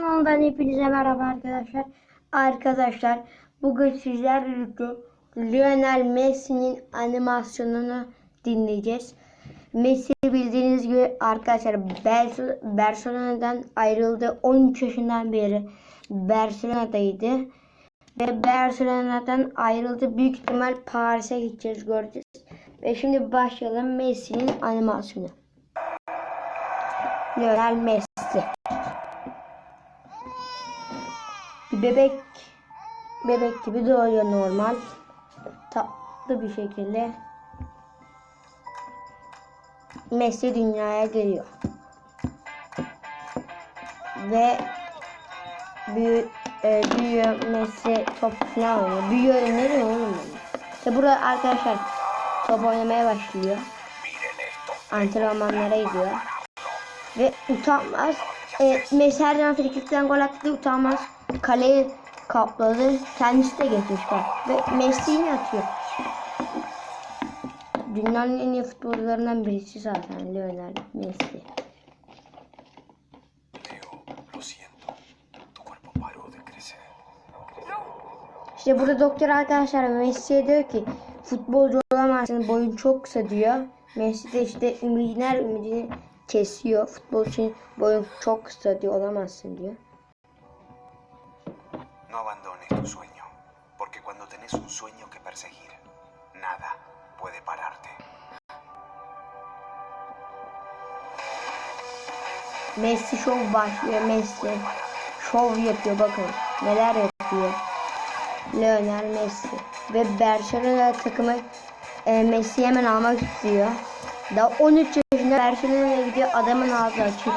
kanalından hepinize merhaba arkadaşlar. Arkadaşlar bugün sizlerle birlikte Lionel Messi'nin animasyonunu dinleyeceğiz. Messi bildiğiniz gibi arkadaşlar Barcelona'dan ayrıldı. 13 yaşından beri Barcelona'daydı. Ve Barcelona'dan ayrıldı. Büyük ihtimal Paris'e gideceğiz göreceğiz. Ve şimdi başlayalım Messi'nin animasyonu. Lionel Messi. Bebek bebek gibi doğuyor normal. Tatlı bir şekilde Messi dünyaya geliyor. Ve büyü, e, büyüyor Messi top falan oynuyor. Büyüyor ne diyor oğlum? İşte burada arkadaşlar top oynamaya başlıyor. Antrenmanlara gidiyor. Ve utanmaz. E, Messi her zaman frikikten gol attı utanmaz. Kaleyi kapladı. Kendisi de geçmiş bak. Ve Messi yine atıyor. Dünyanın en iyi futbolcularından birisi zaten Lionel Messi. İşte burada doktor arkadaşlar Messi'ye diyor ki futbolcu olamazsın boyun çok kısa diyor. Messi de işte ümidini her ümidini kesiyor. Futbol için boyun çok kısa diyor olamazsın diyor. No abandones tu sueño, porque cuando tenés un sueño que perseguir, nada puede pararte. Messi şov başlıyor Messi. Şov yapıyor bakın. Neler yapıyor. Lionel Messi. Ve Barcelona takımı e, Messi hemen almak istiyor. Daha 13 yaşında Barcelona'ya gidiyor adamın ağzı açık.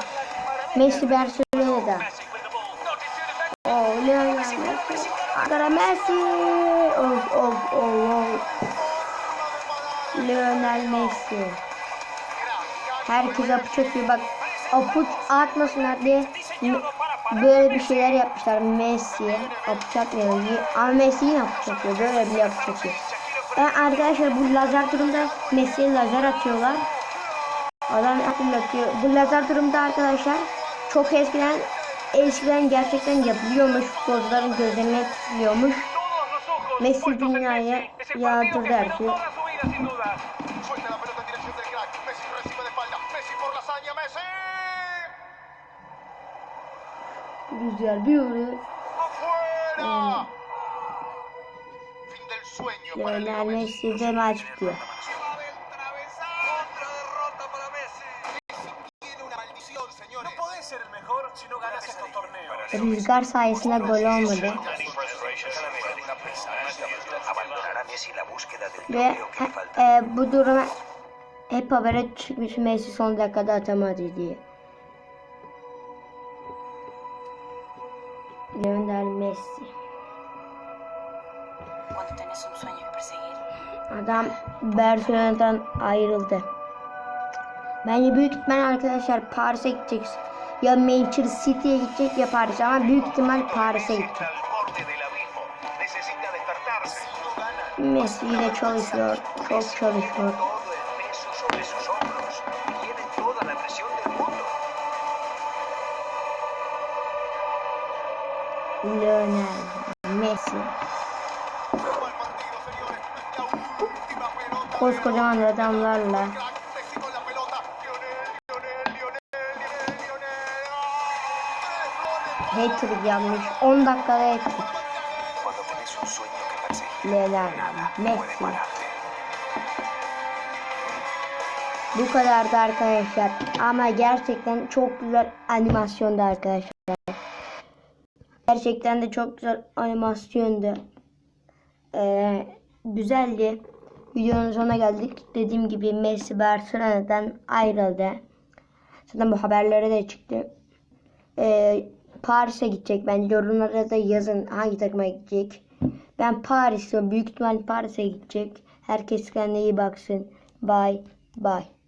Messi Barcelona'da. Lionel Messi. Ankara Messi. Oh oh oh oh. Lionel Messi. Herkes apuç atıyor bak apuç atmasınlar diye böyle bir şeyler yapmışlar Messi'ye apuç atmıyor ama Messi yine apuç atıyor böyle bir apuç atıyor yani arkadaşlar bu lazer durumda Messi'ye lazer atıyorlar adam hatırlatıyor bu lazer durumda arkadaşlar çok eskiden eskiden gerçekten yapılıyormuş futbolcuların gözlerine tutuluyormuş Messi dünyaya yağdırdı her şeyi. Güzel bir el Lionel. Messi de maç bitiyor No podés ser el mejor si no ganas estos torneos. Rüzgar sayesinde gol olmadı. Abandonará Messi la búsqueda del Ve e, bu duruma hep habere çıkmış Messi son dakikada atamadı diye. Lionel Messi. Adam Barcelona'dan ayrıldı. Bence büyük ihtimal arkadaşlar Paris'e gidecek. Ya Manchester City'ye gidecek ya Paris ama büyük ihtimal Paris'e gidecek. Messi ile çalışıyor. Çok çalışıyor. Todo el peso sobre sueño que perseguir, Lionel nada puede Messi. Bu kadardı arkadaşlar. Ama gerçekten çok güzel animasyondu arkadaşlar. Gerçekten de çok güzel animasyondu. Ee, güzeldi. Videonun sonuna geldik. Dediğim gibi Messi Barcelona'dan ayrıldı. Zaten bu haberlere de çıktı. Ee, Paris'e gidecek. Bence yorumlara da yazın hangi takıma gidecek. Ben Paris'e büyük ihtimal Paris'e gidecek. Herkes kendine iyi baksın. Bye bye.